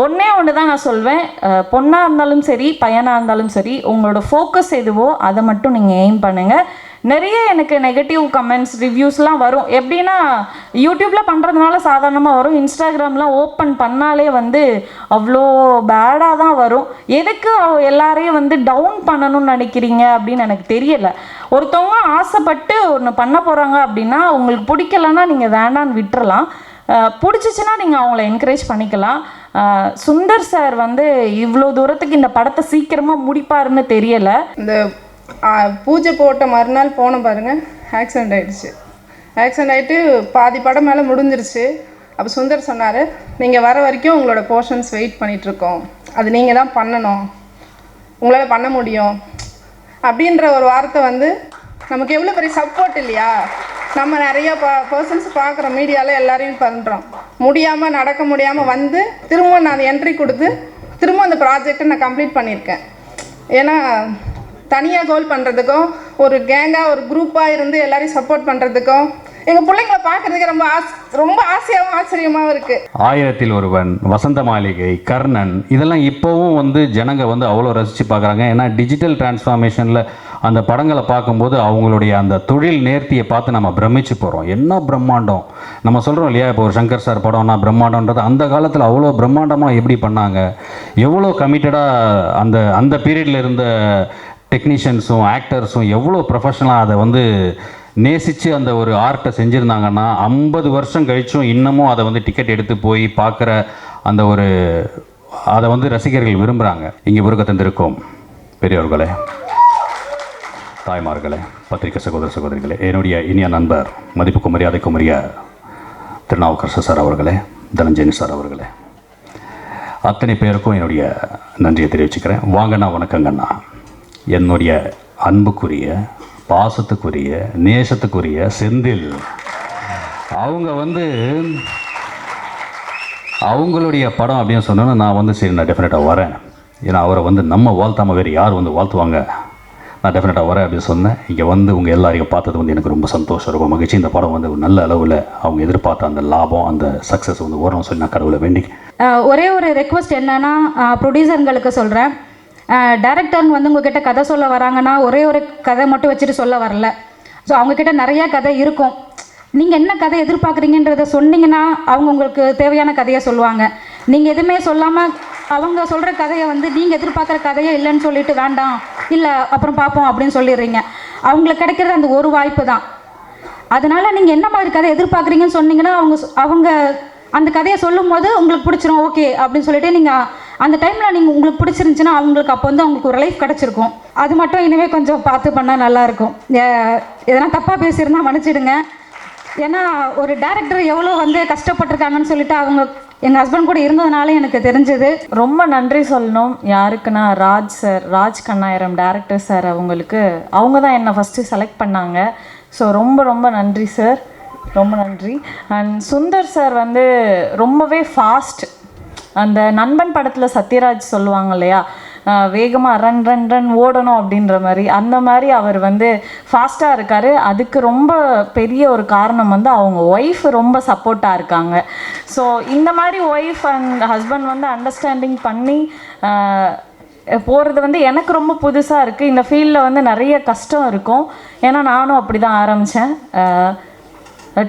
ஒன்றே ஒன்று தான் நான் சொல்வேன். பொண்ணாக இருந்தாலும் சரி பையனாக இருந்தாலும் சரி உங்களோட ஃபோக்கஸ் எதுவோ அதை மட்டும் நீங்கள் எய்ம் பண்ணுங்கள் நிறைய எனக்கு நெகட்டிவ் கமெண்ட்ஸ் ரிவ்யூஸ்லாம் வரும். எப்படின்னா யூடியூப்பில் பண்ணுறதுனால சாதாரணமாக வரும். இன்ஸ்டாகிராம்லாம் ஓப்பன் பண்ணாலே வந்து அவ்வளோ பேடாக தான் வரும். எதுக்கு எல்லாரையும் வந்து டவுன் பண்ணணும்னு நினைக்கிறீங்க அப்படின்னு எனக்கு தெரியல. ஒருத்தவங்க ஆசைப்பட்டு ஒன்று பண்ண போகிறாங்க அப்படின்னா உங்களுக்கு பிடிக்கலன்னா நீங்கள் வேண்டான்னு விட்டுறலாம். பிடிச்சிச்சின்னா நீங்கள் அவங்கள என்கரேஜ் பண்ணிக்கலாம். சுந்தர் சார் வந்து இவ்வளோ தூரத்துக்கு இந்த படத்தை சீக்கிரமாக முடிப்பாருன்னு தெரியலை. இந்த பூஜை போட்ட மறுநாள் போனோம் பாருங்கள் ஆக்சிடெண்ட் ஆகிடுச்சு ஆக்சிடெண்ட் ஆகிட்டு பாதி படம் மேலே முடிஞ்சிருச்சு. அப்போ சுந்தர் சொன்னார் நீங்கள் வர வரைக்கும் உங்களோட போர்ஷன்ஸ் வெயிட் பண்ணிகிட்ருக்கோம் அது நீங்கள் தான் பண்ணணும். உங்களால் பண்ண முடியும். அப்படின்ற ஒரு வார்த்தை வந்து நமக்கு எவ்வளோ பெரிய சப்போர்ட் இல்லையா? நம்ம நிறைய ப பர்சன்ஸ் பார்க்குறோம் மீடியாவில் எல்லாரையும் பண்ணுறோம் முடியாமல் நடக்க முடியாமல் வந்து திரும்ப நான் அந்த என்ட்ரி கொடுத்து திரும்ப அந்த ப்ராஜெக்டை நான் கம்ப்ளீட் பண்ணியிருக்கேன். ஏன்னா தனியாக கோல் பண்ணுறதுக்கும் ஒரு கேங்காக ஒரு குரூப்பாக இருந்து எல்லாரையும் சப்போர்ட் பண்ணுறதுக்கும் எங்கள் பிள்ளைங்கள பார்க்குறதுக்கு ரொம்ப ஆஸ் ரொம்ப ஆசையாகவும் ஆச்சரியமாகவும் இருக்குது ஆயிரத்தில் ஒருவன் வசந்த மாளிகை கர்ணன் இதெல்லாம் இப்போவும் வந்து ஜனங்க வந்து அவ்வளோ ரசித்து பார்க்குறாங்க. ஏன்னா டிஜிட்டல் டிரான்ஸ்ஃபார்மேஷனில் அந்த படங்களை பார்க்கும்போது அவங்களுடைய அந்த தொழில் நேர்த்தியை பார்த்து நம்ம பிரமிச்சு போகிறோம் என்ன பிரம்மாண்டம்? நம்ம சொல்கிறோம் இல்லையா இப்போ ஒரு சங்கர் சார் படம்னா பிரம்மாண்டன்றது அந்த காலத்தில் அவ்வளோ பிரம்மாண்டமாக எப்படி பண்ணாங்க? எவ்வளோ கமிட்டடாக அந்த அந்த பீரியடில் இருந்த டெக்னீஷியன்ஸும் ஆக்டர்ஸும் எவ்வளோ ப்ரொஃபஷனலாக அதை வந்து நேசித்து அந்த ஒரு ஆர்ட்டை செஞ்சுருந்தாங்கன்னா ஐம்பது வருஷம் கழிச்சும் இன்னமும் அதை வந்து டிக்கெட் எடுத்து போய் பார்க்குற அந்த ஒரு அதை வந்து ரசிகர்கள் விரும்புகிறாங்க இங்கே முருக பெரியவர்களே தாய்மார்களே பத்திரிகை சகோதர சகோதரிகளே என்னுடைய இனிய நண்பர் மதிப்புக்கு மரியாதைக்கும் உரிய திருநாவுக்கரசு சார் அவர்களே தனஞ்சயனி சார் அவர்களே. அத்தனை பேருக்கும் என்னுடைய நன்றியை தெரிவிச்சுக்கிறேன். வாங்கண்ணா வணக்கங்கண்ணா என்னுடைய அன்புக்குரிய பாசத்துக்குரிய நேசத்துக்குரிய செந்தில். அவங்க வந்து அவங்களுடைய படம் அப்படின்னு சொன்னோன்னா நான் வந்து சரி நான் டெஃபினட்டாக வரேன். ஏன்னா அவரை வந்து நம்ம வாழ்த்தாம வேறு யார் வந்து வாழ்த்துவாங்க? நான் டெஃபினட்டாக வரேன் அப்படின்னு சொன்னேன். இங்கே வந்து உங்கள் எல்லாரையும் பார்த்தது வந்து எனக்கு ரொம்ப சந்தோஷம் ரொம்ப மகிழ்ச்சி. இந்த படம் வந்து ஒரு நல்ல அளவில் அவங்க எதிர்பார்த்த அந்த லாபம் அந்த சக்ஸஸ் வந்து வரணும்னு சொல்லி நான் கடவுளை வேண்டி ஒரே ஒரு ரெக்வஸ்ட் என்னன்னா ப்ரொடியூசருங்களுக்கு சொல்கிறேன் டேரக்டருங்க வந்து உங்ககிட்ட கதை சொல்ல வராங்கன்னா ஒரே ஒரு கதை மட்டும் வச்சுட்டு சொல்ல வரல. ஸோ அவங்கக்கிட்ட நிறையா கதை இருக்கும். நீங்கள் என்ன கதை எதிர்பார்க்குறீங்கன்றத சொன்னீங்கன்னா அவங்க உங்களுக்கு தேவையான கதையை சொல்லுவாங்க. நீங்கள் எதுவுமே சொல்லாமல் அவங்க சொல்கிற கதையை வந்து நீங்கள் எதிர்பார்க்குற கதையே இல்லைன்னு சொல்லிட்டு வேண்டாம். இல்லை அப்புறம் பார்ப்போம் அப்படின்னு சொல்லிடுறீங்க. அவங்களுக்கு கிடைக்கிறது அந்த ஒரு வாய்ப்பு தான். அதனால நீங்கள் என்ன மாதிரி கதை எதிர்பார்க்குறீங்கன்னு சொன்னீங்கன்னா அவங்க அவங்க அந்த கதையை சொல்லும்போது உங்களுக்கு பிடிச்சிரும் ஓகே அப்படின்னு சொல்லிட்டு நீங்கள் அந்த டைமில் நீங்கள் உங்களுக்கு பிடிச்சிருந்துச்சின்னா அவங்களுக்கு அப்போ வந்து அவங்களுக்கு ஒரு லைஃப் கிடச்சிருக்கும். அது மட்டும் இனிமேல் கொஞ்சம் பார்த்து பண்ணால் நல்லாயிருக்கும் எதனா தப்பாக பேசியிருந்தால் மன்னிச்சிடுங்க. ஏன்னா ஒரு டேரக்டர் எவ்வளோ வந்து கஷ்டப்பட்டிருக்காங்கன்னு சொல்லிட்டு அவங்க எங்கள் ஹஸ்பண்ட் கூட இருந்ததுனால எனக்கு தெரிஞ்சது. ரொம்ப நன்றி சொல்லணும். யாருக்குன்னா Raj sir Raj Kannayiram director sir அவங்களுக்கு. அவங்க தான் என்னை ஃபஸ்ட்டு செலக்ட் பண்ணாங்க. ஸோ ரொம்ப ரொம்ப நன்றி சார் ரொம்ப நன்றி. அண்ட் சுந்தர் சார் வந்து ரொம்பவே ஃபாஸ்ட் அந்த நண்பன் படத்தில் சத்யராஜ் சொல்லுவாங்க இல்லையா? வேகமாக ரன் ரன் ரன் ஓடணும் அப்படின்ற மாதிரி. அந்த மாதிரி அவர் வந்து ஃபாஸ்ட்டாக இருக்கார். அதுக்கு ரொம்ப பெரிய ஒரு காரணம் வந்து அவங்க ஒய்ஃப் ரொம்ப சப்போர்ட்டாக இருக்காங்க. ஸோ இந்த மாதிரி ஒய்ஃப் அண்ட் ஹஸ்பண்ட் வந்து அண்டர்ஸ்டாண்டிங் பண்ணி போகிறது வந்து எனக்கு ரொம்ப புதுசாக இருக்குது இந்த ஃபீல்டில் வந்து நிறைய கஷ்டம் இருக்கும். ஏன்னா நானும் அப்படி தான் ஆரம்பித்தேன்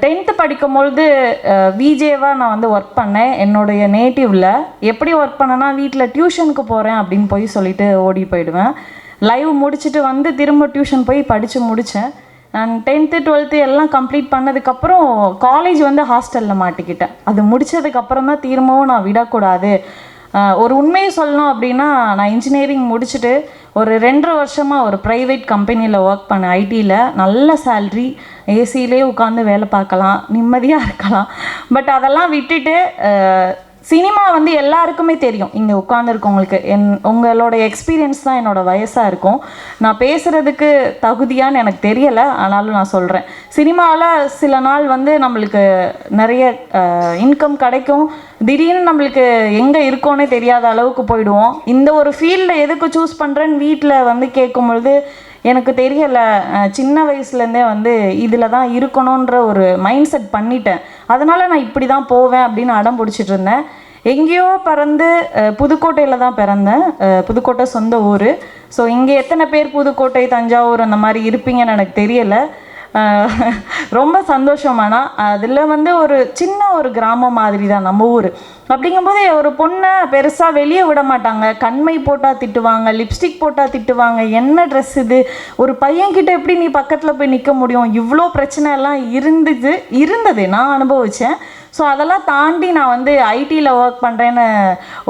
டென்த்து படிக்கும்பொழுது விஜேவாக நான் வந்து ஒர்க் பண்ணேன். என்னுடைய நேட்டிவில் எப்படி ஒர்க் பண்ணேன்னா வீட்டில் டியூஷனுக்கு போகிறேன் அப்படின்னு போய் சொல்லிட்டு ஓடி போயிடுவேன். லைவ் முடிச்சுட்டு வந்து திரும்ப டியூஷன் போய் படித்து முடித்தேன் நான் டென்த்து டுவெல்த்து எல்லாம் கம்ப்ளீட் பண்ணதுக்கப்புறம் காலேஜ் வந்து ஹாஸ்டலில் மாட்டிக்கிட்டேன். அது முடிச்சதுக்கப்புறம் தான் திரும்பவும் நான் விடக்கூடாது. ஒரு உண்மையை சொல்லணும் அப்படின்னா நான் இன்ஜினியரிங் முடிச்சுட்டு ஒரு ரெண்டரை வருஷமாக ஒரு ப்ரைவேட் கம்பெனியில் ஒர்க் பண்ணேன் ஐடியில் நல்ல சேல்ரி ஏசியிலே உட்காந்து வேலை பார்க்கலாம் நிம்மதியாக இருக்கலாம். பட் அதெல்லாம் விட்டுட்டு சினிமா வந்து எல்லாருக்குமே தெரியும். இங்கே உட்காந்துருக்கவங்களுக்கு என் உங்களோட எக்ஸ்பீரியன்ஸ் தான் என்னோட வயசாக இருக்கும். நான் பேசுகிறதுக்கு தகுதியான்னு எனக்கு தெரியலை. ஆனாலும் நான் சொல்கிறேன் சினிமாவில் சில நாள் வந்து நம்மளுக்கு நிறைய இன்கம் கிடைக்கும். திடீர்னு நம்மளுக்கு எங்கே இருக்கோன்னே தெரியாத அளவுக்கு போயிடுவோம். இந்த ஒரு ஃபீல்டில் எதுக்கு சூஸ் பண்ணுறேன்னு வீட்டில் வந்து கேட்கும்பொழுது எனக்கு தெரியலை சின்ன வயசுலேருந்தே வந்து இதில் தான் இருக்கணுன்ற ஒரு மைண்ட் செட் பண்ணிட்டேன். அதனால் நான் இப்படி தான் போவேன் அப்படின்னு அடம் பிடிச்சிட்டு இருந்தேன் எங்கேயோ பிறந்து புதுக்கோட்டையில் தான் பிறந்தேன். புதுக்கோட்டை சொந்த ஊர். ஸோ இங்கே எத்தனை பேர் புதுக்கோட்டை தஞ்சாவூர் அந்த மாதிரி இருப்பீங்கன்னு எனக்கு தெரியலை. ரொம்ப சந்தோஷமானா அதில் வந்து ஒரு சின்ன ஒரு கிராமம் மாதிரி தான் நம்ம ஊர். அப்படிங்கும்போது ஒரு பொண்ணை பெருசாக வெளியே விட மாட்டாங்க. கண்மை போட்டால் திட்டுவாங்க லிப்ஸ்டிக் போட்டால் திட்டுவாங்க. என்ன ட்ரெஸ் இது? ஒரு பையன்கிட்ட எப்படி நீ பக்கத்தில் போய் நிற்க முடியும்? இவ்வளோ பிரச்சனை எல்லாம் இருந்தது இருந்தது நான் அனுபவித்தேன் ஸோ அதெல்லாம் தாண்டி நான் வந்து ஐடியில் ஒர்க் பண்ணுறேன்னு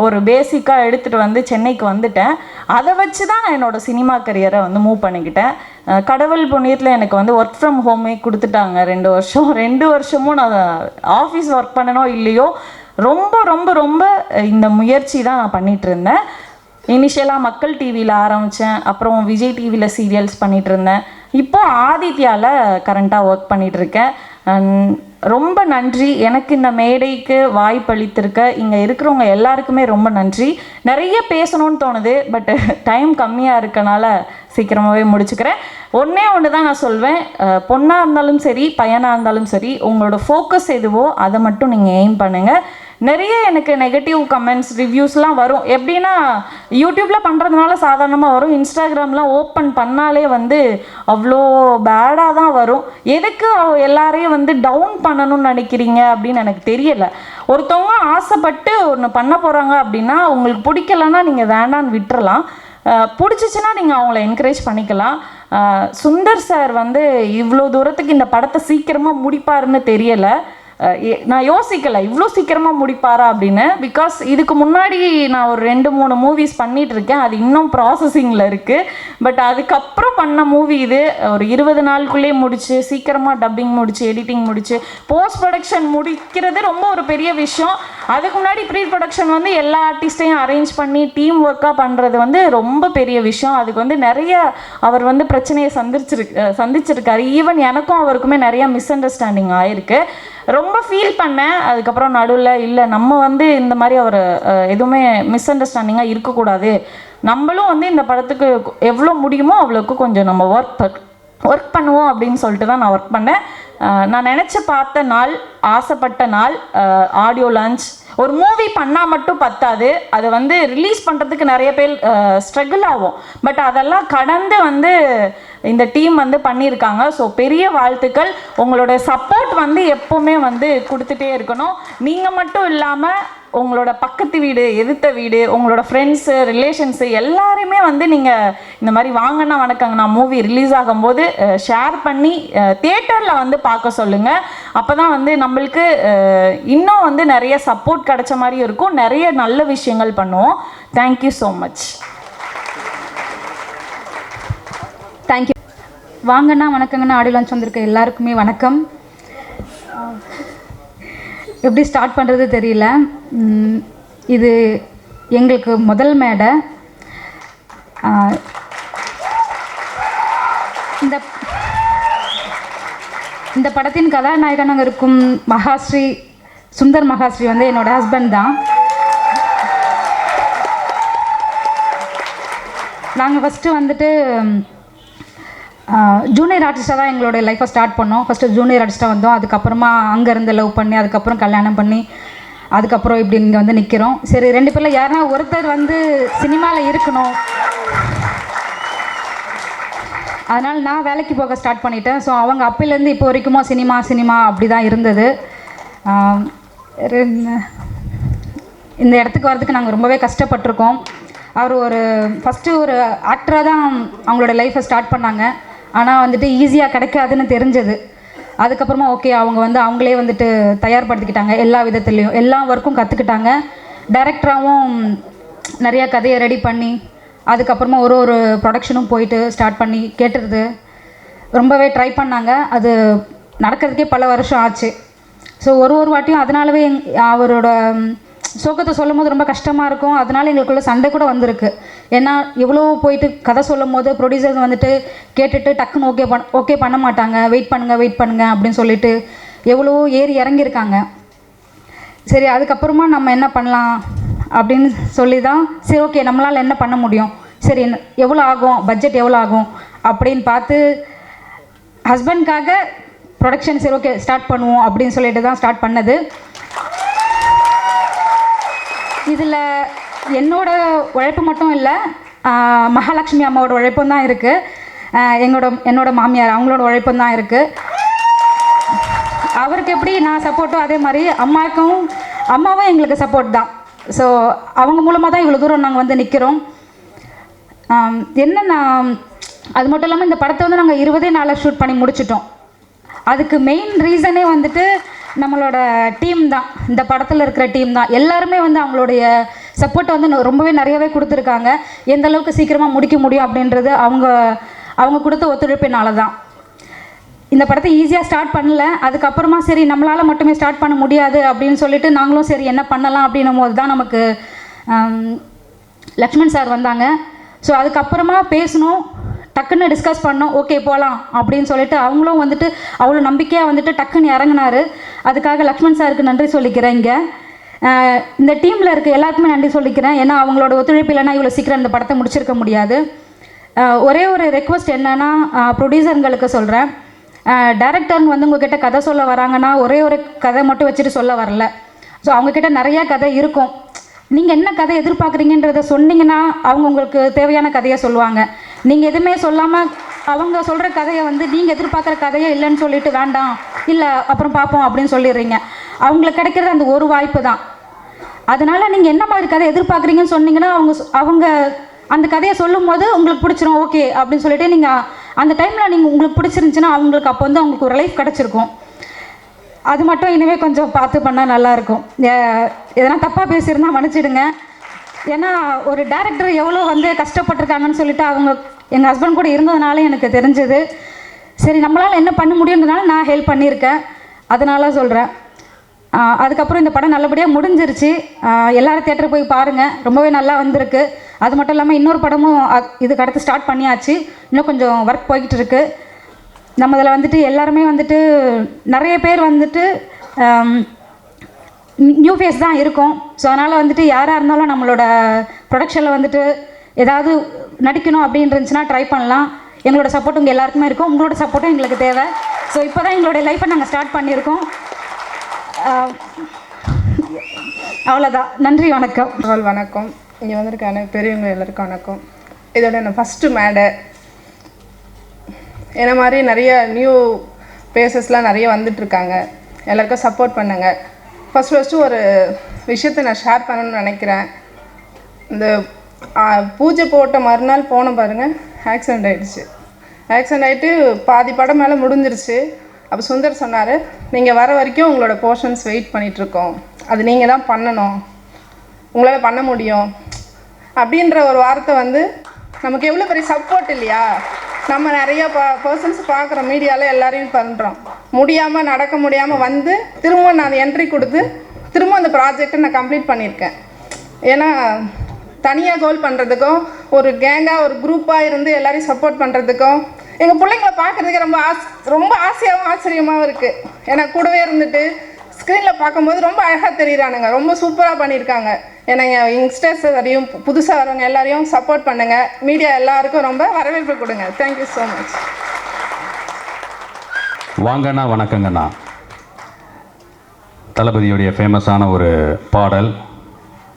ஒரு பேசிக்காக எடுத்துகிட்டு வந்து சென்னைக்கு வந்துட்டேன். அதை வச்சு தான் நான் என்னோடய சினிமா கரியரை வந்து மூவ் பண்ணிக்கிட்டேன். கடவுள் புண்ணியத்தில் எனக்கு வந்து ஒர்க் ஃப்ரம் ஹோமே கொடுத்துட்டாங்க. ரெண்டு வருஷம். ரெண்டு வருஷமும் நான் ஆஃபீஸ் ஒர்க் பண்ணனோ இல்லையோ ரொம்ப ரொம்ப ரொம்ப இந்த முயற்சி தான் நான் பண்ணிகிட்டு இருந்தேன். இனிஷியலாக மக்கள் டிவியில் ஆரம்பித்தேன் அப்புறம் விஜய் டிவியில் சீரியல்ஸ் பண்ணிகிட்டு இருந்தேன். இப்போது ஆதித்யாவில் கரண்ட்டாக ஒர்க் பண்ணிகிட்டு இருக்கேன். ரொம்ப நன்றி. எனக்கு இந்த மேடைக்கு வாய்ப்பளித்திருக்க இங்கே இருக்கிறவங்க எல்லாருக்குமே ரொம்ப நன்றி. நிறைய பேசணும்னு தோணுது பட் டைம் கம்மியாக இருக்கனால சீக்கிரமாகவே முடிச்சுக்கிறேன். ஒன்றே ஒன்று தான் நான் சொல்வேன். பொண்ணாக இருந்தாலும் சரி பையனாக இருந்தாலும் சரி உங்களோட ஃபோக்கஸ் எதுவோ அதை மட்டும் நீங்கள் எய்ம் பண்ணுங்கள் நிறைய எனக்கு நெகட்டிவ் கமெண்ட்ஸ் ரிவ்யூஸ்லாம் வரும். எப்படின்னா யூடியூப்பில் பண்ணுறதுனால சாதாரணமாக வரும். இன்ஸ்டாகிராம்லாம் ஓப்பன் பண்ணாலே வந்து அவ்வளோ பேடாக தான் வரும். எதுக்கு எல்லாரையும் வந்து டவுன் பண்ணணும்னு நினைக்கிறீங்க அப்படின்னு எனக்கு தெரியலை. ஒருத்தவங்க ஆசைப்பட்டு ஒன்று பண்ண போகிறாங்க அப்படின்னா உங்களுக்கு பிடிக்கலன்னா நீங்கள் வேண்டான்னு விட்டுறலாம். பிடிச்சிச்சின்னா நீங்கள் அவங்கள என்கரேஜ் பண்ணிக்கலாம். சுந்தர் சார் வந்து இவ்வளோ தூரத்துக்கு இந்த படத்தை சீக்கிரமாக முடிப்பாருன்னு தெரியலை. நான் யோசிக்கலை. இவ்வளோ சீக்கிரமாக முடிப்பாரா அப்படின்னு. பிகாஸ் இதுக்கு முன்னாடி நான் ஒரு ரெண்டு மூணு மூவிஸ் பண்ணிகிட்டு இருக்கேன். அது இன்னும் ப்ராசஸிங்கில் இருக்குது பட் அதுக்கப்புறம் பண்ண மூவி இது ஒரு இருபது நாளுக்குள்ளேயே முடிச்சு சீக்கிரமாக டப்பிங் முடிச்சு எடிட்டிங் முடிச்சு போஸ்ட் ப்ரொடக்ஷன் முடிக்கிறது ரொம்ப ஒரு பெரிய விஷயம். அதுக்கு முன்னாடி ப்ரீ ப்ரொடக்ஷன் வந்து எல்லா ஆர்டிஸ்டையும் அரேஞ்ச் பண்ணி டீம் ஒர்க்காக பண்ணுறது வந்து ரொம்ப பெரிய விஷயம். அதுக்கு வந்து நிறைய அவர் வந்து பிரச்சனையை சந்திச்சிருக்கு சந்திச்சிருக்காரு. ஈவன் எனக்கும் அவருக்குமே நிறையா மிஸ் அண்டர்ஸ்டாண்டிங் ஆயிருக்கு. ரொம்ப ஃபீல் பண்ணேன். அதுக்கப்புறம் நடுவில் இல்லை நம்ம வந்து இந்த மாதிரி அவர் எதுவுமே மிஸ் அண்டர்ஸ்டாண்டிங்காக இருக்கக்கூடாது. நம்மளும் வந்து இந்த படத்துக்கு எவ்வளோ முடியுமோ அவ்வளோக்கு கொஞ்சம் நம்ம ஒர்க் ஒர்க் பண்ணுவோம் அப்படின்னு சொல்லிட்டு தான் நான் ஒர்க் பண்ணேன். நான் நினச்சி பார்த்த நாள் ஆசைப்பட்ட நாள் ஆடியோ லான்ச் ஒரு மூவி பண்ணால் மட்டும் பத்தாது. அதை வந்து ரிலீஸ் பண்ணுறதுக்கு நிறைய பேர் ஸ்ட்ரகிள் ஆகும். பட் அதெல்லாம் கடந்து வந்து இந்த டீம் வந்து பண்ணியிருக்காங்க. ஸோ பெரிய வாழ்த்துக்கள். உங்களோட சப்போர்ட் வந்து எப்போவுமே வந்து கொடுத்துட்டே இருக்கணும். நீங்கள் மட்டும் இல்லாமல் உங்களோட பக்கத்து வீடு எதிர்த்த வீடு உங்களோட ஃப்ரெண்ட்ஸு ரிலேஷன்ஸு எல்லாருமே வந்து நீங்கள் இந்த மாதிரி வாங்கன்னா வணக்கங்கண்ணா மூவி ரிலீஸ் ஆகும்போது ஷேர் பண்ணி தியேட்டரில் வந்து பார்க்க சொல்லுங்கள் அப்போ தான் வந்து நம்மளுக்கு இன்னும் வந்து நிறைய சப்போர்ட் கிடைச்ச மாதிரியும் இருக்கும். நிறைய நல்ல விஷயங்கள் பண்ணுவோம். தேங்க்யூ ஸோ மச் தேங்க்யூ வாங்கண்ணா வணக்கங்கண்ணா. ஆடியோ லான்ச் வந்திருக்க எல்லாருக்குமே வணக்கம். எப்படி ஸ்டார்ட் பண்ணுறது தெரியல. இது எங்களுக்கு முதல் மேடை. இந்த இந்த படத்தின் கதாநாயகனாக இருக்கும் மகாஸ்ரீ சுந்தர் மகாஸ்ரீ வந்து என்னோட ஹஸ்பண்ட் தான். நாங்கள் ஃபஸ்ட்டு வந்துட்டு ஜூனியர் ஆர்டிஸ்ட்டாக தான் எங்களோட லைஃப்பை ஸ்டார்ட் பண்ணோம். ஃபஸ்ட்டு ஜூனியர் ஆர்டிஸ்ட்டாக வந்தோம். அதுக்கப்புறமா அங்கேருந்து லவ் பண்ணி அதுக்கப்புறம் கல்யாணம் பண்ணி அதுக்கப்புறம் இப்படி இங்கே வந்து நிற்கிறோம் சரி ரெண்டு பேரில் யாருன்னா ஒருத்தர் வந்து சினிமாவில் இருக்கணும். அதனால் நான் வேலைக்கு போக ஸ்டார்ட் பண்ணிட்டேன். ஸோ அவங்க அப்போலேருந்து இப்போ வரைக்குமோ சினிமா சினிமா அப்படி தான் இருந்தது இந்த இடத்துக்கு வரதுக்கு நாங்கள் ரொம்பவே கஷ்டப்பட்டிருக்கோம். அவர் ஒரு ஃபஸ்ட்டு ஒரு ஆக்டராக தான் அவங்களோட லைஃப்பை ஸ்டார்ட் பண்ணாங்க. ஆனால் வந்துட்டு ஈஸியாக கிடைக்காதுன்னு தெரிஞ்சது. அதுக்கப்புறமா ஓகே அவங்க வந்து அவங்களே வந்துட்டு தயார்படுத்திக்கிட்டாங்க. எல்லா விதத்துலேயும் எல்லா ஒர்க்கும் கற்றுக்கிட்டாங்க டைரக்டராகவும் நிறையா கதையை ரெடி பண்ணி அதுக்கப்புறமா ஒரு ஒரு ப்ரொடக்ஷனும் போயிட்டு ஸ்டார்ட் பண்ணி கேட்டுருது ரொம்பவே ட்ரை பண்ணாங்க. அது நடக்கிறதுக்கே பல வருஷம் ஆச்சு. ஸோ ஒரு ஒரு வாட்டியும் அதனாலவே எங்- அவரோட சோகத்தை சொல்லும் போது ரொம்ப கஷ்டமாக இருக்கும். அதனால எங்களுக்குள்ள சண்டை கூட வந்திருக்கு. ஏன்னா எவ்வளோ போயிட்டு கதை சொல்லும் போது ப்ரொடியூசர்ஸ் வந்துட்டு கேட்டுட்டு டக்குன்னு ஓகே பண்ண ஓகே பண்ண மாட்டாங்க. வெயிட் பண்ணுங்கள் வெயிட் பண்ணுங்கள் அப்படின்னு சொல்லிட்டு எவ்வளோ ஏறி இறங்கியிருக்காங்க. சரி அதுக்கப்புறமா நம்ம என்ன பண்ணலாம் அப்படின்னு சொல்லி தான் சரி ஓகே நம்மளால் என்ன பண்ண முடியும்? சரி என்ன- எவ்வளோ ஆகும்? பட்ஜெட் எவ்வளோ ஆகும்? அப்படின்னு பார்த்து ஹஸ்பண்ட்காக ப்ரொடக்ஷன் சரி ஓகே ஸ்டார்ட் பண்ணுவோம் அப்படின்னு சொல்லிட்டு தான் ஸ்டார்ட் பண்ணது. இதில் என்னோட உழைப்பு மட்டும் இல்லை மகாலட்சுமி அம்மாவோட உழைப்பும் தான் இருக்குது எங்களோட என்னோட மாமியார் அவங்களோட உழைப்பும் தான் இருக்குது அவருக்கு எப்படி நான் சப்போர்ட்டோ அதே மாதிரி அம்மாவுக்கும் அம்மாவும் எங்களுக்கு சப்போர்ட் தான். ஸோ அவங்க மூலமாக தான் இவ்வளோ தூரம் நாங்கள் வந்து நிற்கிறோம் என்னென்னா அது மட்டும் இல்லாமல் இந்த படத்தை வந்து நாங்கள் இருபதே நாளில் ஷூட் பண்ணி முடிச்சிட்டோம். அதுக்கு மெயின் ரீசனே வந்துட்டு நம்மளோட டீம் தான். இந்த படத்தில் இருக்கிற டீம் தான். எல்லாருமே வந்து அவங்களுடைய சப்போர்ட் வந்து ரொம்பவே நிறையவே கொடுத்துருக்காங்க. எந்த அளவுக்கு சீக்கிரமாக முடிக்க முடியும் அப்படின்றது அவங்க அவங்க கொடுத்த ஒத்துழைப்பினால தான் இந்த படத்தை ஈஸியாக ஸ்டார்ட் பண்ணல. அதுக்கப்புறமா சரி நம்மளால் மட்டுமே ஸ்டார்ட் பண்ண முடியாது அப்படின்னு சொல்லிட்டு நாங்களும் சரி என்ன பண்ணலாம் அப்படின்னும் போது தான் நமக்கு லக்ஷ்மண் சார் வந்தாங்க. ஸோ அதுக்கப்புறமா பேசணும். டக்குன்னு டிஸ்கஸ் பண்ணோம். ஓகே போகலாம் அப்படின்னு சொல்லிட்டு அவங்களும் வந்துட்டு அவ்வளோ நம்பிக்கையாக வந்துட்டு டக்குன்னு இறங்குனாரு. அதுக்காக லக்ஷ்மண் சாருக்கு நன்றி சொல்லிக்கிறேன் இங்கே. இந்த டீமில் இருக்க எல்லாருக்குமே நன்றி சொல்லிக்கிறேன். ஏன்னா அவங்களோட ஒத்துழைப்பு இல்லைன்னா இவ்வளோ சீக்கிரம் இந்த படத்தை முடிச்சிருக்க முடியாது. ஒரே ஒரு ரெக்வஸ்ட் என்னென்னா ப்ரொடியூசருங்களுக்கு சொல்கிறேன் டேரக்டருங்க வந்து உங்ககிட்ட கதை சொல்ல வராங்கன்னா ஒரே ஒரு கதை மட்டும் வச்சுட்டு சொல்ல வரல. ஸோ அவங்கக்கிட்ட நிறையா கதை இருக்கும். நீங்கள் என்ன கதை எதிர்பார்க்குறீங்கன்றத சொன்னீங்கன்னா அவங்க உங்களுக்கு தேவையான கதையை சொல்லுவாங்க. நீங்கள் எதுவுமே சொல்லாமல் அவங்க சொல்கிற கதையை வந்து நீங்கள் எதிர்பார்க்குற கதையே இல்லைன்னு சொல்லிட்டு வேண்டாம். இல்லை அப்புறம் பார்ப்போம் அப்படின்னு சொல்லிடுறீங்க. அவங்களுக்கு கிடைக்கிறது அந்த ஒரு வாய்ப்பு தான். அதனால் நீங்கள் என்ன மாதிரி கதை எதிர்பார்க்குறீங்கன்னு சொன்னீங்கன்னா அவங்க அவங்க அந்த கதையை சொல்லும் போது உங்களுக்கு பிடிச்சிரும் ஓகே அப்படின்னு சொல்லிட்டு நீங்கள் அந்த டைமில் நீங்கள் உங்களுக்கு பிடிச்சிருந்துச்சின்னா அவங்களுக்கு அப்போ வந்து அவங்களுக்கு ஒரு லைஃப் கிடச்சிருக்கும். அது மட்டும் இனிமே கொஞ்சம் பார்த்து பண்ணால் நல்லாயிருக்கும் எதனா தப்பாக பேசியிருந்தா மன்னிச்சிடுங்க. ஏன்னா ஒரு டேரக்டர் எவ்வளோ வந்து கஷ்டப்பட்டிருக்காங்கன்னு சொல்லிட்டு அவங்க எங்கள் ஹஸ்பண்ட் கூட இருந்ததுனால எனக்கு தெரிஞ்சது. சரி நம்மளால் என்ன பண்ண முடியுன்றதுனால நான் ஹெல்ப் பண்ணியிருக்கேன். அதனால சொல்கிறேன் அதுக்கப்புறம் இந்த படம் நல்லபடியாக முடிஞ்சிருச்சு. எல்லோரும் தேட்டருக்கு தேட்டர் போய் பாருங்கள் ரொம்பவே நல்லா வந்திருக்கு. அது மட்டும் இல்லாமல் இன்னொரு படமும் இதுக்கு அடுத்து ஸ்டார்ட் பண்ணியாச்சு. இன்னும் கொஞ்சம் ஒர்க் போய்கிட்டு இருக்கு. நம்ம இதில் வந்துட்டு எல்லாருமே வந்துட்டு நிறைய பேர் வந்துட்டு நியூ ஃபேஸ் தான் இருக்கும். ஸோ அதனால் வந்துட்டு யாராக இருந்தாலும் நம்மளோட ப்ரொடக்ஷனில் வந்துட்டு ஏதாவது நடிக்கணும் அப்படின்னு இருந்துச்சுன்னா ட்ரை பண்ணலாம். எங்களோட சப்போர்ட் உங்கள் எல்லாருக்குமே இருக்கும். உங்களோட சப்போர்ட்டும் எங்களுக்கு தேவை. ஸோ இப்போ தான் எங்களுடைய லைஃப்பை நாங்கள் ஸ்டார்ட் பண்ணியிருக்கோம் அவ்வளோதான் நன்றி வணக்கம். ஆல் வணக்கம். இங்கே வந்திருக்கான பெரியவங்க எல்லாருக்கும் வணக்கம். இதோட நான் ஃபஸ்ட்டு மேடை. என்ன மாதிரி நிறைய நியூ பேசஸ்லாம் நிறைய வந்துட்டுருக்காங்க. எல்லாருக்கும் சப்போர்ட் பண்ணுங்க. ஃபஸ்ட் ஃபஸ்ட்டு ஒரு விஷயத்தை நான் ஷேர் பண்ணணும்னு நினைக்கிறேன். இந்த பூஜை போட்ட மறுநாள் போன பாருங்கள் ஆக்சிடெண்ட் ஆகிடுச்சு ஆக்சிடெண்ட் ஆகிட்டு பாதி படம் மேலே முடிஞ்சிருச்சு. அப்போ சுந்தர் சொன்னார் நீங்கள் வர வரைக்கும் உங்களோட போர்ஷன்ஸ் வெயிட் பண்ணிகிட்ருக்கோம் அது நீங்கள் தான் பண்ணணும். உங்களால் பண்ண முடியும். அப்படின்ற ஒரு வார்த்தை வந்து நமக்கு எவ்வளோ பெரிய சப்போர்ட் இல்லையா? நம்ம நிறைய ப பர்சன்ஸ் பார்க்குறோம் மீடியாவில் எல்லாரையும் பண்ணுறோம் முடியாமல் நடக்க முடியாமல் வந்து திரும்ப நான் என்ட்ரி கொடுத்து திரும்ப அந்த ப்ராஜெக்டை நான் கம்ப்ளீட் பண்ணியிருக்கேன். ஏன்னா தனியாக கோல் பண்ணுறதுக்கும் ஒரு கேங்காக ஒரு குரூப்பாக இருந்து எல்லாரையும் சப்போர்ட் பண்ணுறதுக்கும் எங்கள் பிள்ளைங்கள பார்க்குறதுக்கு ரொம்ப ஆஸ் ரொம்ப ஆசையாகவும் ஆச்சரியமாகவும் இருக்குது ஏன்னா கூடவே இருந்துட்டு ஸ்க்ரீனில் பார்க்கும்போது ரொம்ப அழகாக தெரியுறானுங்க. ரொம்ப சூப்பராக பண்ணியிருக்காங்க. ஏன்னா யங்ஸ்டர்ஸ் எல்லாரையும் புதுசாக வரவங்க எல்லாரையும் சப்போர்ட் பண்ணுங்கள் மீடியா எல்லாருக்கும் ரொம்ப வரவேற்பு கொடுங்க. தேங்க்யூ ஸோ மச் வாங்கண்ணா வணக்கங்கண்ணா. தளபதியுடைய ஃபேமஸான ஒரு பாடல்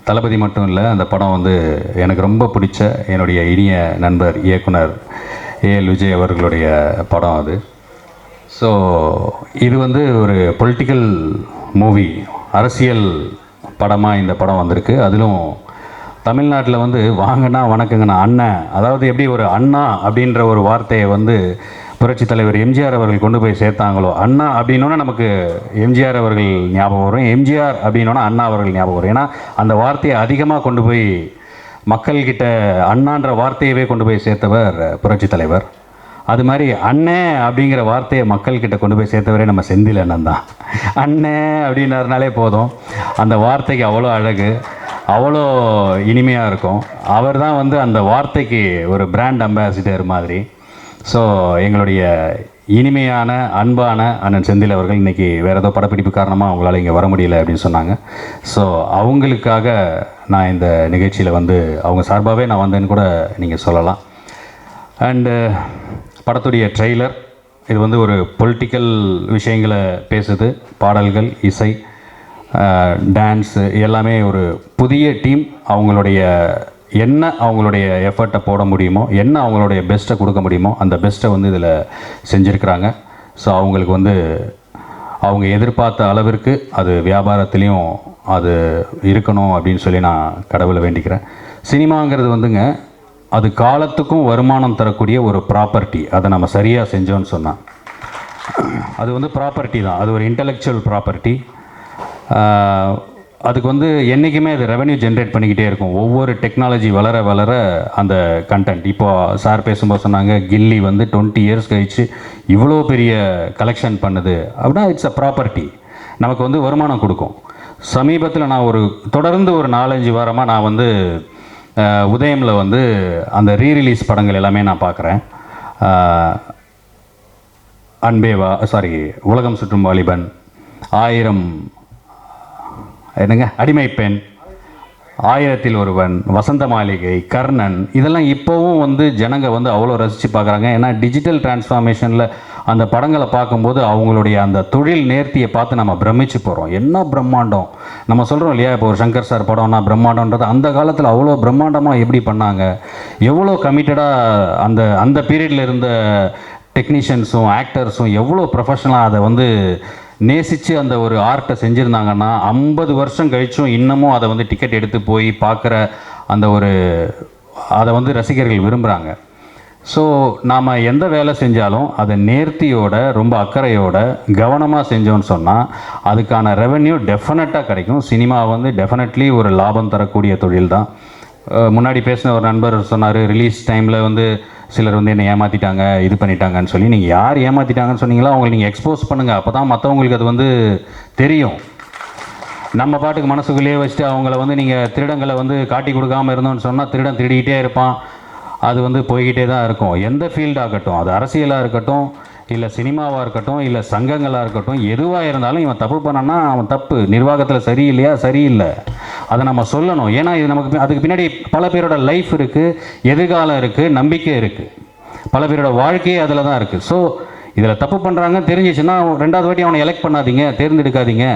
தளபதி மட்டும் இல்லை அந்த படம் வந்து எனக்கு ரொம்ப பிடிச்ச என்னுடைய இனிய நண்பர் இயக்குனர் ஏஎல் விஜய் அவர்களுடைய படம் அது. ஸோ இது வந்து ஒரு பொலிட்டிக்கல் மூவி அரசியல் படமாக இந்த படம் வந்திருக்கு. அதிலும் தமிழ்நாட்டில் வந்து வாங்கண்ணா வணக்கங்கண்ணா அண்ணன். அதாவது எப்படி ஒரு அண்ணா அப்படின்ற ஒரு வார்த்தையை வந்து புரட்சித் தலைவர் எம்ஜிஆர் அவர்கள் கொண்டு போய் சேர்த்தாங்களோ? அண்ணா அப்படின்னோன்னா நமக்கு எம்ஜிஆர் அவர்கள் ஞாபகம் வரும். எம்ஜிஆர் அப்படின்னோன்னா அண்ணா அவர்கள் ஞாபகம் வரும். ஏன்னா அந்த வார்த்தையை அதிகமாக கொண்டு போய் மக்கள்கிட்ட அண்ணான்ற வார்த்தையவே கொண்டு போய் சேர்த்தவர் புரட்சித் தலைவர். அது மாதிரி அண்ணே அப்படிங்கிற வார்த்தையை மக்கள்கிட்ட கொண்டு போய் சேர்த்தவரே நம்ம செந்தில் அண்ணன் தான். அண்ணே அப்படின்னாருனாலே போதும். அந்த வார்த்தைக்கு அவ்வளோ அழகு அவ்வளோ இனிமையாக இருக்கும். அவர் தான் வந்து அந்த வார்த்தைக்கு ஒரு பிராண்ட் அம்பாசிடர் மாதிரி. ஸோ எங்களுடைய இனிமையான அன்பான அண்ணன் செந்தில் அவர்கள் இன்றைக்கி வேறு ஏதோ படப்பிடிப்பு காரணமாக அவங்களால இங்கே வர முடியல அப்படின்னு சொன்னாங்க. ஸோ அவங்களுக்காக நான் இந்த நிகழ்ச்சியில் வந்து அவங்க சார்பாகவே நான் வந்தேன்னு கூட நீங்கள் சொல்லலாம். அண்டு படத்துடைய ட்ரெய்லர் இது வந்து ஒரு பொலிட்டிக்கல் விஷயங்களை பேசுது. பாடல்கள் இசை டான்ஸு எல்லாமே ஒரு புதிய டீம் அவங்களுடைய என்ன அவங்களுடைய எஃபர்ட்டை போட முடியுமோ என்ன அவங்களுடைய பெஸ்ட்டை கொடுக்க முடியுமோ அந்த பெஸ்ட்டை வந்து இதில் செஞ்சுருக்கிறாங்க. ஸோ அவங்களுக்கு வந்து அவங்க எதிர்பார்த்த அளவிற்கு அது வியாபாரத்துலேயும் அது இருக்கணும் அப்படின்னு சொல்லி நான் கடவுளை வேண்டிக்கிறேன். சினிமாங்கிறது வந்துங்க அது காலத்துக்கும் வருமானம் தரக்கூடிய ஒரு ப்ராப்பர்ட்டி அதை நம்ம சரியாக செஞ்சோன்னு சொன்னால் அது வந்து ப்ராப்பர்ட்டி தான். அது ஒரு இன்டலெக்சுவல் ப்ராப்பர்ட்டி அதுக்கு வந்து என்றைக்குமே அது ரெவன்யூ ஜென்ரேட் பண்ணிக்கிட்டே இருக்கும். ஒவ்வொரு டெக்னாலஜி வளர வளர அந்த கண்டென்ட் இப்போது சார் பேசும்போது சொன்னாங்க கில்லி வந்து டுவெண்ட்டி இயர்ஸ் கழிச்சு இவ்வளோ பெரிய கலெக்ஷன் பண்ணுது அப்படின்னா இட்ஸ் அ ப்ராப்பர்ட்டி நமக்கு வந்து வருமானம் கொடுக்கும். சமீபத்தில் நான் ஒரு தொடர்ந்து ஒரு நாலஞ்சு வாரமாக நான் வந்து உதயமில் வந்து அந்த ரீரிலீஸ் படங்கள் எல்லாமே நான் பார்க்குறேன் அன்பேவா சாரி உலகம் சுற்றும் வாலிபன் ஆயிரம் என்னங்க? அடிமை பெண் ஆயிரத்தில் ஒருவன் வசந்த மாளிகை கர்ணன். இதெல்லாம் இப்போவும் வந்து ஜனங்க வந்து அவ்வளோ ரசித்து பார்க்குறாங்க. ஏன்னா டிஜிட்டல் டிரான்ஸ்ஃபார்மேஷனில் அந்த படங்களை பார்க்கும்போது அவங்களுடைய அந்த தொழில் நேர்த்தியை பார்த்து நம்ம பிரமிச்சு போகிறோம் என்ன பிரம்மாண்டம்? நம்ம சொல்கிறோம் இல்லையா இப்போ ஒரு சங்கர் சார் படம்னா பிரம்மாண்டன்றது அந்த காலத்தில் அவ்வளோ பிரம்மாண்டமாக எப்படி பண்ணாங்க? எவ்வளோ கமிட்டடாக அந்த அந்த பீரியடில் இருந்த டெக்னீஷியன்ஸும் ஆக்டர்ஸும் எவ்வளோ ப்ரொஃபஷனலாக அதை வந்து நேசித்து அந்த ஒரு ஆர்ட்டை செஞ்சுருந்தாங்கன்னா ஐம்பது வருஷம் கழிச்சும் இன்னமும் அதை வந்து டிக்கெட் எடுத்து போய் பார்க்குற அந்த ஒரு அதை வந்து ரசிகர்கள் விரும்புகிறாங்க ஸோ நாம் எந்த வேலை செஞ்சாலும் அதை நேர்த்தியோட ரொம்ப அக்கறையோட கவனமாக செஞ்சோன்னு சொன்னால் அதுக்கான ரெவென்யூ டெஃபினட்டாக கிடைக்கும். சினிமா வந்து டெஃபினெட்லி ஒரு லாபம் தரக்கூடிய தொழில் தான் முன்னாடி பேசின ஒரு நண்பர் சொன்னார் ரிலீஸ் டைமில் வந்து சிலர் வந்து என்னை ஏமாற்றிட்டாங்க இது பண்ணிட்டாங்கன்னு சொல்லி. நீங்கள் யார் ஏமாற்றிட்டாங்கன்னு சொன்னீங்களோ அவங்களை நீங்கள் எக்ஸ்போஸ் பண்ணுங்கள் அப்போ தான் மற்றவங்களுக்கு அது வந்து தெரியும். நம்ம பாட்டுக்கு மனசுக்குள்ளேயே வச்சுட்டு அவங்கள வந்து நீங்கள் திருடங்களை வந்து காட்டி கொடுக்காம இருந்தோம்னு சொன்னால் திருடன் திருடிக்கிட்டே இருப்பான். அது வந்து போய்கிட்டே தான் இருக்கும். எந்த ஃபீல்டாகட்டும் அது அரசியலாக இருக்கட்டும் இல்லை சினிமாவாக இருக்கட்டும் இல்லை சங்கங்களாக இருக்கட்டும் எதுவாக இருந்தாலும் இவன் தப்பு பண்ணான்னா அவன் தப்பு. நிர்வாகத்தில் சரியில்லையா? சரியில்லை. அதை நம்ம சொல்லணும். ஏன்னா இது நமக்கு அதுக்கு பின்னாடி பல பேரோட லைஃப் இருக்குது எதிர்காலம் இருக்குது நம்பிக்கை இருக்குது பல பேரோட வாழ்க்கையே அதில் தான் இருக்குது ஸோ இதில் தப்பு பண்ணுறாங்க தெரிஞ்சிச்சுன்னா ரெண்டாவது வாட்டி அவனை எலெக்ட் பண்ணாதீங்க தேர்ந்தெடுக்காதீங்க.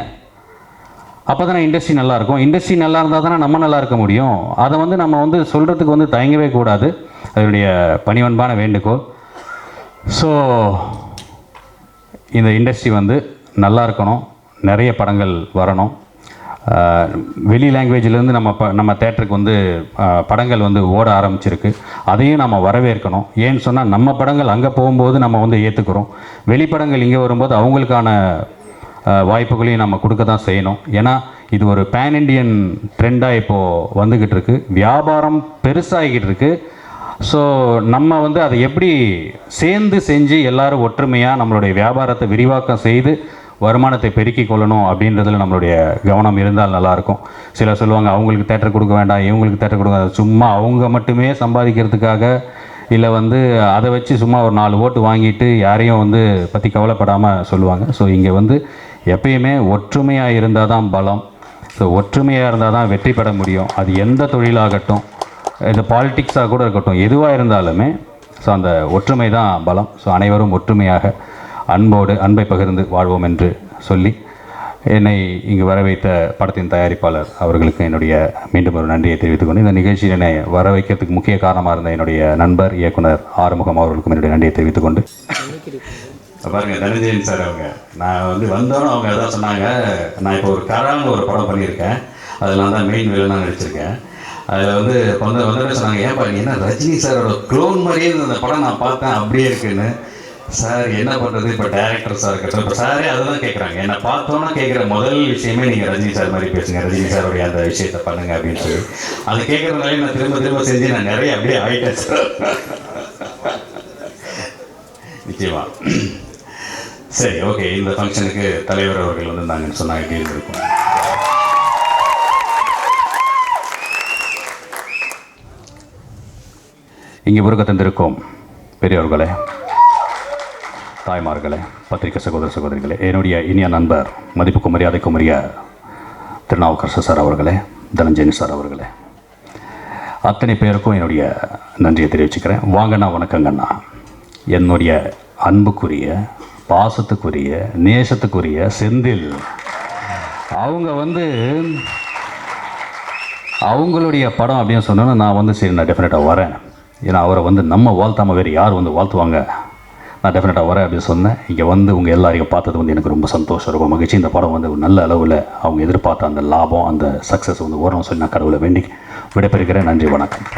அப்போ தானே இண்டஸ்ட்ரி நல்லாயிருக்கும் இண்டஸ்ட்ரி நல்லா இருந்தால் தானே நம்ம நல்லா இருக்க முடியும். அதை வந்து நம்ம வந்து சொல்கிறதுக்கு வந்து தயங்கவே கூடாது. அதனுடைய பணிவன்பான வேண்டுகோள். ஸோ இந்த இண்டஸ்ட்ரி வந்து நல்லா இருக்கணும். நிறைய படங்கள் வரணும். வெளி லாங்குவேஜ்லேருந்து நம்ம ப நம்ம தேட்டருக்கு வந்து படங்கள் வந்து ஓட ஆரம்பிச்சிருக்கு. அதையும் நம்ம வரவேற்கணும். ஏன்னு சொன்னால் நம்ம படங்கள் அங்கே போகும்போது நம்ம வந்து ஏற்றுக்கிறோம் வெளிப்படங்கள் இங்கே வரும்போது அவங்களுக்கான வாய்ப்புகளையும் நம்ம கொடுக்க தான் செய்யணும். ஏன்னா இது ஒரு பேன் இண்டியன் ட்ரெண்டாக இப்போது வந்துக்கிட்டு இருக்கு. வியாபாரம் பெருசாகிக்கிட்டு இருக்குது ஸோ நம்ம வந்து அதை எப்படி சேர்ந்து செஞ்சு எல்லாரும் ஒற்றுமையாக நம்மளுடைய வியாபாரத்தை விரிவாக்கம் செய்து வருமானத்தை பெருக்கிக் கொள்ளணும் அப்படின்றதுல நம்மளுடைய கவனம் இருந்தால் நல்லாயிருக்கும். சிலர் சொல்லுவாங்க அவங்களுக்கு தேட்டர் கொடுக்க வேண்டாம் இவங்களுக்கு தேட்டர் கொடுக்க சும்மா அவங்க மட்டுமே சம்பாதிக்கிறதுக்காக இல்லை வந்து அதை வச்சு சும்மா ஒரு நாலு ஓட்டு வாங்கிட்டு யாரையும் வந்து பற்றி கவலைப்படாமல் சொல்லுவாங்க. ஸோ இங்கே வந்து எப்பயுமே ஒற்றுமையாக இருந்தால் தான் பலம். ஸோ ஒற்றுமையாக இருந்தால் தான் வெற்றி பெற முடியும். அது எந்த தொழிலாகட்டும் இந்த பாலிட்டிக்ஸாக கூட இருக்கட்டும் எதுவாக இருந்தாலுமே ஸோ அந்த ஒற்றுமை தான் பலம். ஸோ அனைவரும் ஒற்றுமையாக அன்போடு அன்பை பகிர்ந்து வாழ்வோம் என்று சொல்லி என்னை இங்கு வர வைத்த படத்தின் தயாரிப்பாளர் அவர்களுக்கு என்னுடைய மீண்டும் ஒரு நன்றியை தெரிவித்துக் கொண்டு இந்த நிகழ்ச்சியில் என்னை வர வைக்கிறதுக்கு முக்கிய காரணமாக இருந்த என்னுடைய நண்பர் இயக்குனர் ஆறுமுகம் அவர்களுக்கும் என்னுடைய நன்றியை தெரிவித்துக் கொண்டு. பாருங்க தனஞ்சயன் சார் அவங்க. நான் வந்து வந்தோன்னு அவங்க எதாவது சொன்னாங்க. நான் இப்போ ஒரு கரான்னு ஒரு படம் பண்ணியிருக்கேன். அதில் நான் தான் மெயின் வில்லனாக நடிச்சிருக்கேன். அதில் வந்து வந்து வந்தோடனே சொன்னாங்க ஏன் நீ என்ன ரஜினி சாரோட க்ளோன் மாதிரியே இருந்த அந்த படம் நான் பார்த்தேன் அப்படியே இருக்குன்னு. சார் என்ன பண்ணுறது இப்போ டேரக்டர்ஸாக இருக்கட்டும் இப்போ சாரே அதை தான் கேட்குறாங்க என்னை பார்த்தோன்னா கேட்குற முதல் விஷயமே நீங்கள் ரஜினி சார் மாதிரி பேசுங்க. ரஜினி சாருடைய அந்த விஷயத்தை பண்ணுங்க அப்படின்னு சொல்லி. அதை கேட்குறதுனாலே நான் திரும்ப திரும்ப செஞ்சு நான் நிறைய அப்படியே ஆகிட்டேன் சார். நிச்சயமா. சரி ஓகே. இந்த ஃபங்க்ஷனுக்கு தலைவர் அவர்கள் வந்திருந்தாங்கன்னு சொன்னாங்க எப்படி இங்கே முருக தந்திருக்கோம் பெரியவர்களே தாய்மார்களே பத்திரிகை சகோதர சகோதரிகளே என்னுடைய இனிய நண்பர் மதிப்புக்கு மரியாதைக்கு உரிய திருநாவுக்கரசு சார் அவர்களே தனஞ்சயன் சார் அவர்களே. அத்தனை பேருக்கும் என்னுடைய நன்றியை தெரிவிச்சுக்கிறேன். வாங்கண்ணா வணக்கங்கண்ணா என்னுடைய அன்புக்குரிய பாசத்துக்குரிய நேசத்துக்குரிய செந்தில். அவங்க வந்து அவங்களுடைய படம் அப்படின்னு சொன்னோன்னா நான் வந்து சரி நான் டெஃபினட்டாக வரேன். ஏன்னா அவரை வந்து நம்ம வாழ்த்தாமல் வேறு யார் வந்து வாழ்த்துவாங்க? நான் டெஃபினட்டாக வரேன் அப்படின்னு சொன்னேன். இங்கே வந்து உங்கள் எல்லாரையும் பார்த்தது வந்து எனக்கு ரொம்ப சந்தோஷம் ரொம்ப மகிழ்ச்சி. இந்த படம் வந்து ஒரு நல்ல அளவில் அவங்க எதிர்பார்த்த அந்த லாபம் அந்த சக்ஸஸ் வந்து ஓரணும் சொல்லி நான் கடவுளை வேண்டி விடைபெறுகிறேன். நன்றி வணக்கம்.